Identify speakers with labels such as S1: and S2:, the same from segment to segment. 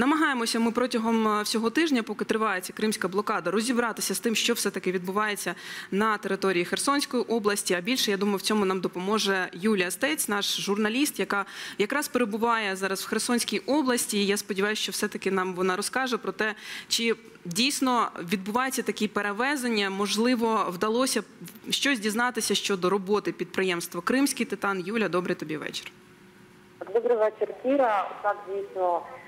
S1: Намагаємося ми протягом е, всього тижня, поки триває кримська блокада, розібратися з тим, що все таки відбувається на території Херсонської області. А більше я думаю, в цьому нам допоможе Юлія Стець, наш журналіст, яка якраз перебуває зараз в Херсонській області. І я сподіваюся, що все таки нам вона розкаже про те, чи дійсно відбуваються такі перевезення. Можливо, вдалося щось дізнатися щодо роботи підприємства Кримський титан. Юля, добрий тобі вечір.
S2: Добрий вечір, Кіра. Так, а,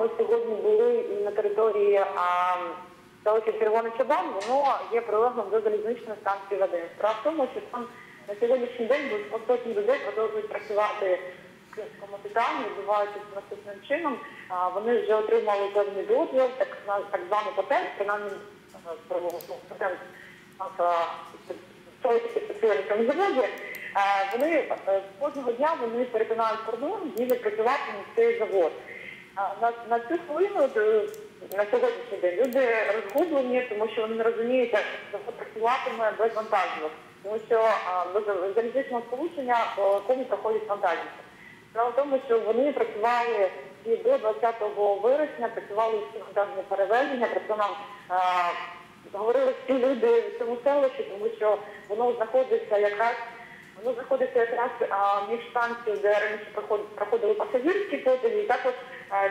S2: ми сьогодні були на території селища Чабан, воно є прилеглим до залізничної станції Вадим. Справа в тому, що там на сьогоднішній день близько сотні людей продовжують працювати в Кримському титані, відбуваючись наступним чином. Вони вже отримали певний дозвіл, так, так званий патент, принаймні ну, патент на заводі. Вони е, кожного дня вони перетинають кордон, їдуть працювати на цей завод. На, на цю хвилину е, на сьогоднішній день люди розгублені, тому що вони не розуміють, як завод працюватиме без вантажівок, тому що без залізничного сполучення по кому проходять вантажівки. Справа в тому, що вони працювали і до 20 вересня, працювали всі вантажні перевезення, про це нам а, говорили всі люди в цьому селищі, тому що воно знаходиться якраз воно знаходиться якраз між станцією, де раніше проход- проходили пасажирські потяги, і також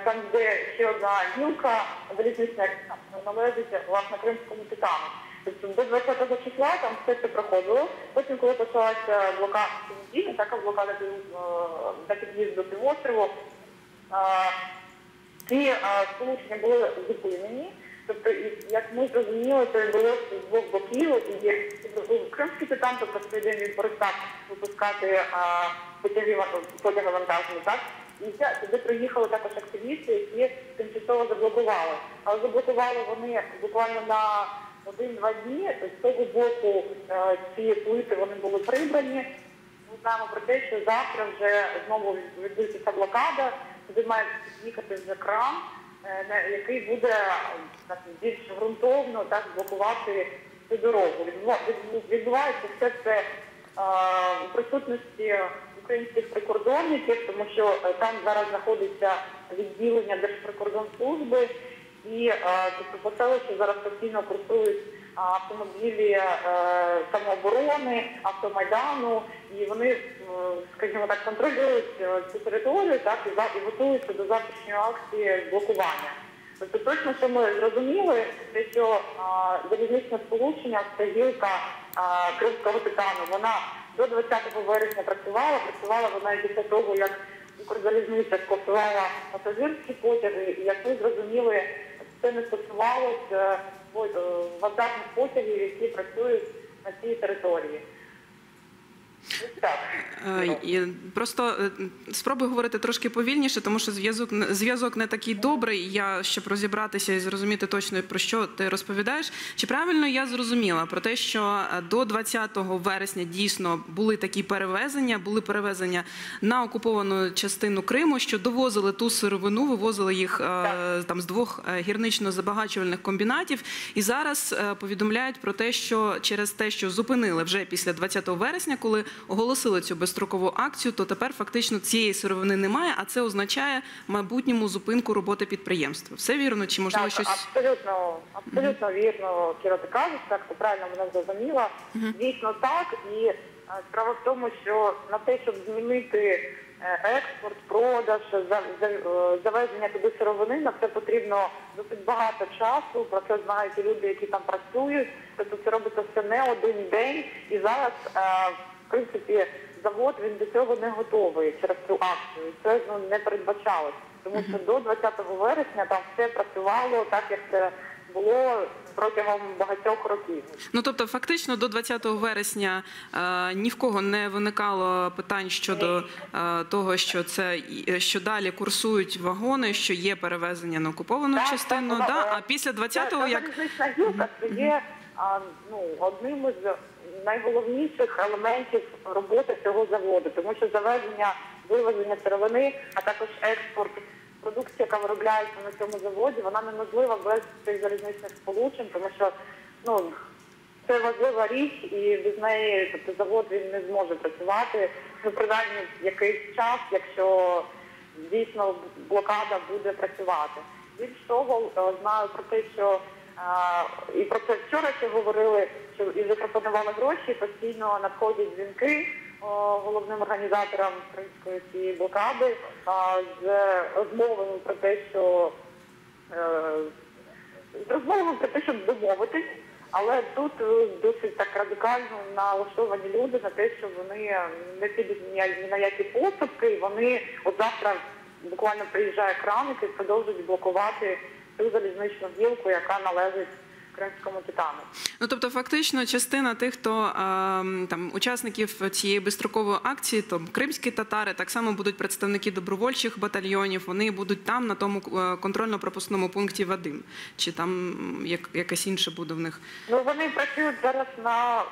S2: там, де ще одна гілка залізнична яка належить власне кримському титану. Тобто до 20-го числа там все це проходило. Потім, коли почалася блокада така блокада е, на під'їзд до півострову, ці е, сполучення були зупинені. Тобто, як ми зрозуміли, це було з двох боків. І був кримський титан, тобто в він перестав випускати потяги вантажні, так? І туди приїхали також активісти, які тимчасово заблокували. Але заблокували вони буквально на один-два дні. З того боку е, ці плити вони були прибрані. Ми знаємо про те, що завтра вже знову відбудеться блокада, туди має їхати вже на- який буде е, більш ґрунтовно так, блокувати цю дорогу. Відбувається все це е, у присутності українських прикордонників, тому що е, там зараз знаходиться відділення Держприкордонслужби, і е, тобто по селищу зараз постійно курсують автомобілі е, самооборони, автомайдану, і вони, е, скажімо так, контролюють е, цю територію, так і готуються до завтрашньої акції блокування. Тобто точно, що ми зрозуміли, те, що залізничне сполучення це гілка кримського титану. Вона до 20 вересня працювала, працювала вона і після того, як Укрзалізниця скасувала пасажирські потяги, і як ми зрозуміли, це не стосувалося е, вантажних потягів, які працюють на цій території.
S1: Е, Просто е, спробуй говорити трошки повільніше, тому що зв'язок зв'язок не такий добрий. Я щоб розібратися і зрозуміти точно про що ти розповідаєш. Чи правильно я зрозуміла про те, що е, до 20 вересня дійсно були такі перевезення, були перевезення на окуповану частину Криму, що довозили ту сировину, вивозили їх там з двох гірнично-забагачувальних комбінатів. І зараз повідомляють про те, що через те, що зупинили вже після 20 вересня, коли оголосили цю безстрокову акцію, то тепер фактично цієї сировини немає, а це означає майбутньому зупинку роботи підприємства. Все вірно? Чи можливо
S2: Так,
S1: щось
S2: абсолютно, абсолютно вірно, Кіра, ти кажеш, так ти правильно мене зрозуміла. Дійсно так. І е, справа в тому, що на те, щоб змінити е, експорт, продаж, е, завезення туди сировини, на це потрібно досить багато часу. Про це знають і люди, які там працюють. Тобто це робиться все не один день. І зараз, принципі, завод він до цього не готовий через цю акцію. Це ну, не передбачалось. Тому що до 20 вересня там все працювало так, як це було протягом багатьох років.
S1: Ну тобто, фактично до 20 вересня е, ні в кого не виникало питань щодо е, того, що це і- що далі курсують вагони, що є перевезення на окуповану
S2: Так,
S1: частину.
S2: так,
S1: да?
S2: е,
S1: А після
S2: Ця
S1: 20-го як
S2: гілка це є а, ну, одним із найголовніших елементів роботи цього заводу, тому що завезення, вивезення сировини, а також експорт продукції, яка виробляється на цьому заводі, вона неможлива без цих залізничних сполучень, тому що ну, це важлива річ, і без неї тобто, завод він не зможе працювати. Ну, принаймні якийсь час, якщо дійсно блокада буде працювати. Більш того, е, знаю про те, що і про це вчора ще говорили, що і запропонували гроші, постійно надходять дзвінки головним організаторам кримської цієї блокади з розмовами про те, що е, з розмовами про те, щоб домовитись, але тут е, досить так радикально налаштовані люди на те, що вони не підуть ні, на які поступки, і вони от завтра буквально приїжджає краник і продовжують блокувати цю залізничну гілку, яка належить кримському титану.
S1: Ну тобто, фактично, частина тих, хто там учасників цієї безстрокової акції, то кримські татари, так само будуть представники добровольчих батальйонів. Вони будуть там на тому е, контрольно-пропускному пункті Вадим. Чи там як, якась інша буде в них?
S2: Ну вони працюють зараз на е,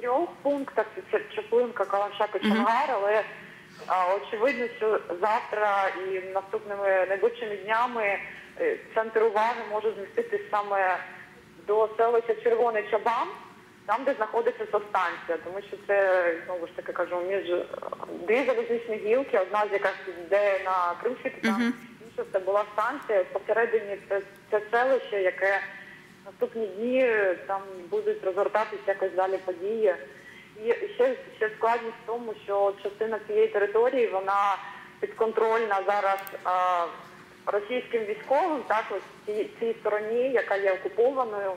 S2: трьох пунктах: це Чаплинка, Каланшак і Чонгар, але е, очевидно, що завтра і наступними найближчими днями центр уваги може зміститись саме до селища Червоний Чабан, там, де знаходиться станція, тому що це знову ж таки кажу, між е, дві залізничні гілки, одна з яких йде на Кримський Титан, інша це була станція. Посередині це, це селище, яке наступні дні е, там будуть розгортатися якось далі події. І ще, ще складність в тому, що частина цієї території вона підконтрольна зараз а, російським військовим, так ось цій, цій стороні, яка є окупованою.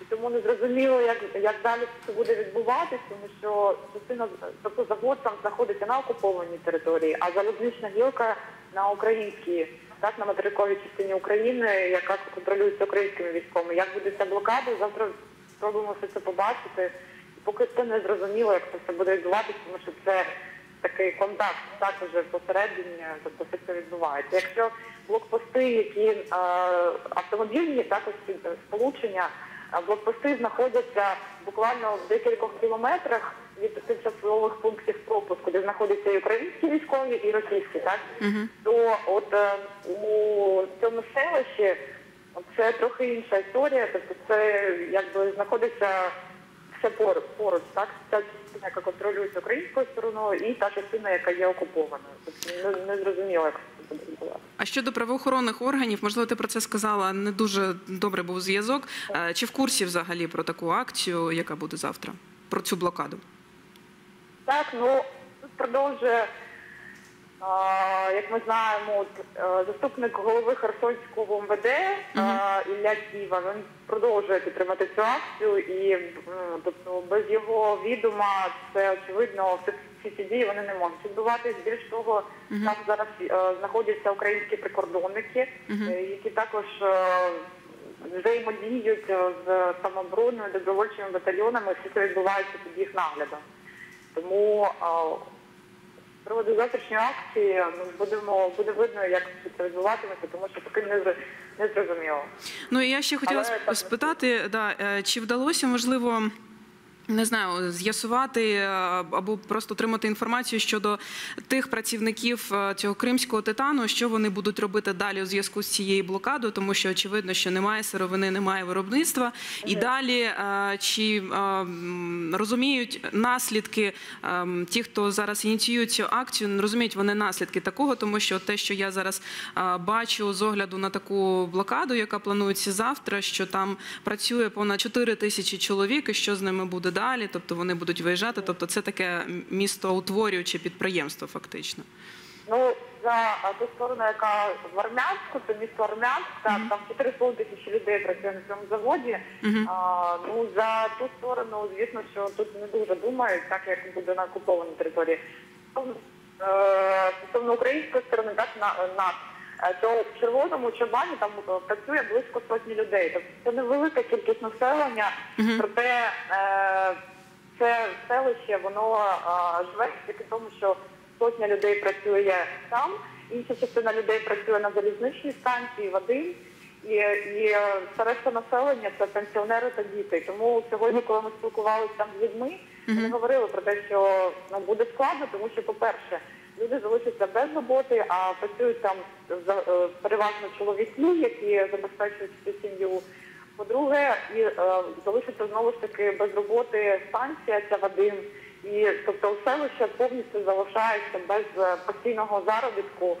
S2: І тому не зрозуміло, як, як далі це буде відбуватись, тому що частина тобто завод там знаходиться на окупованій території, а залізнична гілка на українській, так на материковій частині України, яка контролюється українськими військовими. Як буде ця блокада? Завтра спробуємо все це побачити. Поки це не зрозуміло, як це все буде відбуватися, тому що це такий контакт так уже посередині, тобто все це відбувається. Якщо блокпости, які е, автомобільні, також сполучення, блокпости знаходяться буквально в декількох кілометрах від тимчасових пунктів пропуску, де знаходяться і українські військові, і російські, так? То от е, у цьому селищі це трохи інша історія, тобто це якби знаходиться все поруч, поруч так? Ця частина, яка контролюється українською стороною, і та частина, яка є окупованою. Тобто не, не зрозуміло, як це буде відбуватися.
S1: А щодо правоохоронних органів, можливо, ти про це сказала. Не дуже добре був зв'язок. Е, Чи в курсі взагалі про таку акцію, яка буде завтра? Про цю блокаду?
S2: Так, ну тут продовжує, як ми знаємо, от, е, заступник голови Херсонського МВД е, Ілля Ківа, він продовжує підтримати цю акцію і тобто без його відома це очевидно всі- всі ці дії вони не можуть відбуватись. Більш того, там зараз е, знаходяться українські прикордонники, які також взаємодіють з самообороною, добровольчими батальйонами, все це відбувається під їх наглядом. Тому з завтрашньої акції ми будемо буде видно, як це відбуватиметься, тому що поки не, не зрозуміло.
S1: Ну і я ще хотіла
S2: Але так,
S1: спитати, да, е, чи вдалося можливо. Не знаю, з'ясувати е, або просто отримати інформацію щодо тих працівників е, цього кримського титану, що вони будуть робити далі у зв'язку з цією блокадою, тому що очевидно, що немає сировини, немає виробництва. І далі е, чи розуміють наслідки ті, хто зараз ініціюють цю акцію, розуміють вони наслідки такого, тому що те, що я зараз бачу з огляду на таку блокаду, яка планується завтра, що там працює понад 4 тисячі чоловік, і що з ними буде далі, тобто вони будуть виїжджати. Тобто це таке містоутворююче підприємство, фактично.
S2: Ну, за ту сторону, яка в Армянську, це місто Армянськ, так, там 4,5 тисячі людей працює на цьому заводі. А, ну, за ту сторону, звісно, що тут не дуже думають, так як буде на окупованій території. Стосовно, е, української сторони, так, на, нас, е, то в червоному чабані там е, працює близько сотні людей. Тобто це невелика кількість населення, проте е, це селище, воно е, живе тільки тому, що сотня людей працює там, інша частина людей працює на залізничній станції Вадим. І, і е, все решта населення це пенсіонери та діти. Тому сьогодні, коли ми спілкувалися там з людьми, вони говорили про те, що ну, буде складно, тому що, по-перше, люди залишаться без роботи, а працюють там за- е, переважно чоловіки, які забезпечують всю сім'ю. По-друге, і е, залишиться знову ж таки без роботи станція ця Вадим. І тобто селище повністю залишається без е, постійного заробітку.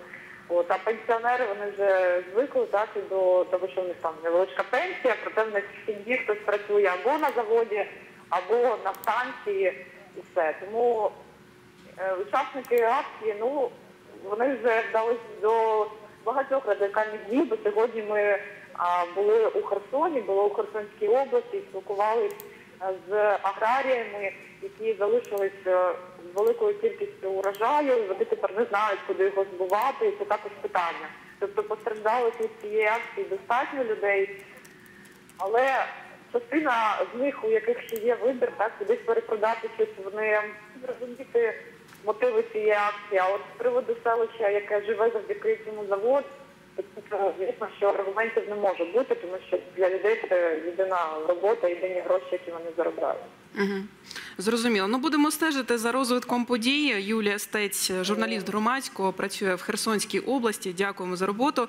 S2: От, а пенсіонери вони вже звикли так, до того, що в них там невеличка пенсія, проте в них в сім'ї хтось працює або на заводі, або на станції і все. Тому учасники акції, ну вони вже вдалися до багатьох радикальних дій, бо сьогодні ми а, були у Херсоні, були у Херсонській області, спілкувалися з аграріями, які залишились е, з великою кількістю урожаю, вони тепер не знають, куди його збувати, і це також питання. Тобто постраждалих від цієї акції достатньо людей, але частина з них, у яких ще є вибір, так кудись перепродати щось, вони зрозуміти мотиви цієї акції. А от з приводу селища, яке живе завдяки цьому заводу, звісно, що аргументів не може бути, тому що для людей це єдина робота, єдині гроші, які вони заробляють.
S1: Угу. Зрозуміло. Ну будемо стежити за розвитком подій. Юлія Стець, журналіст громадського, працює в Херсонській області. Дякуємо за роботу.